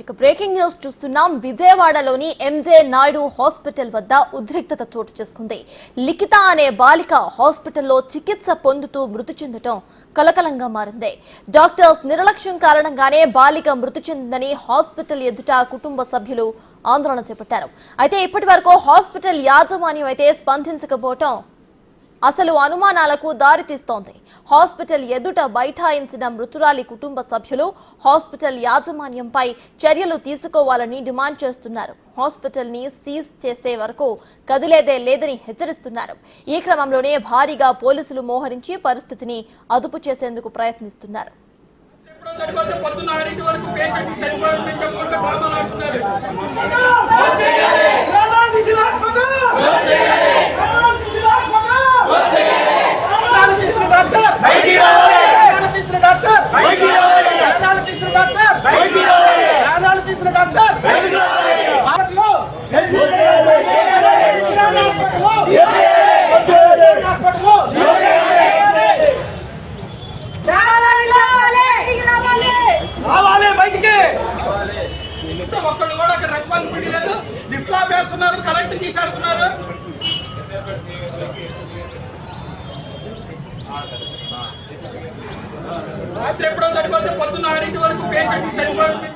ఇక breaking news చూస్తున్నాం. విజయవాడలోని ఎంజే నాయుడు హాస్పిటల్ వద్ద ఉద్రిక్తత చోటు చేసుకుంది. లిఖిత అనే బాలిక హాస్పిటల్లో చికిత్స పొందుతూ మృతి చెందటం కలకలంగా మారింది. డాక్టర్స్ నిర్లక్ష్యం కారణంగానే బాలిక మృతి చెందిందని హాస్పిటల్ ఎదుట కుటుంబ సభ్యులు ఆందోళన చేపట్టారు. అయితే ఇప్పటి వరకు హాస్పిటల్ యాజమాన్యం అయితే స్పందించకపోవటం అసలు అనుమానాలకు దారితీస్తోంది హాస్పిటల్ ఎదుట బైఠాయించిన మృతురాలి కుటుంబ సభ్యులు హాస్పిటల్ యాజమాన్యంపై చర్యలు తీసుకోవాలని డిమాండ్ చేస్తున్నారు. హాస్పిటల్ని సీజ్ చేసే వరకు కదిలేదే లేదని హెచ్చరిస్తున్నారు. ఈ క్రమంలోనే భారీగా పోలీసులు మోహరించి పరిస్థితిని అదుపు చేసేందుకు ప్రయత్నిస్తున్నారు ఎప్పుడో చనిపోతే పొద్దున్న ఆరింటి వరకు పేషెంట్ చనిపోయిందని చెప్పుకుంటే బాధలు ఆడుతున్నారు ప్రాణాలు తీసిన ఆత్మగా! ప్రాణాలు తీసిన డాక్టర్! ప్రాణాలు తీసిన డాక్టర్! ప్రాణాలు తీసిన డాక్టర్! ప్రాణాలు తీసిన డాక్టర్! రావాలి బయటికి. ఒక్కళ్ళు కూడా అక్కడ రెస్పాన్సిబిలిటీ లేదు. లిఫ్ట్ ఆపేస్తున్నారు కరెంట్ తీసేస్తున్నారు. రాత్రి ఎప్పుడో చనిపోతే పొద్దున్న ఆరింటి వరకు పేషెంట్ చనిపోయింది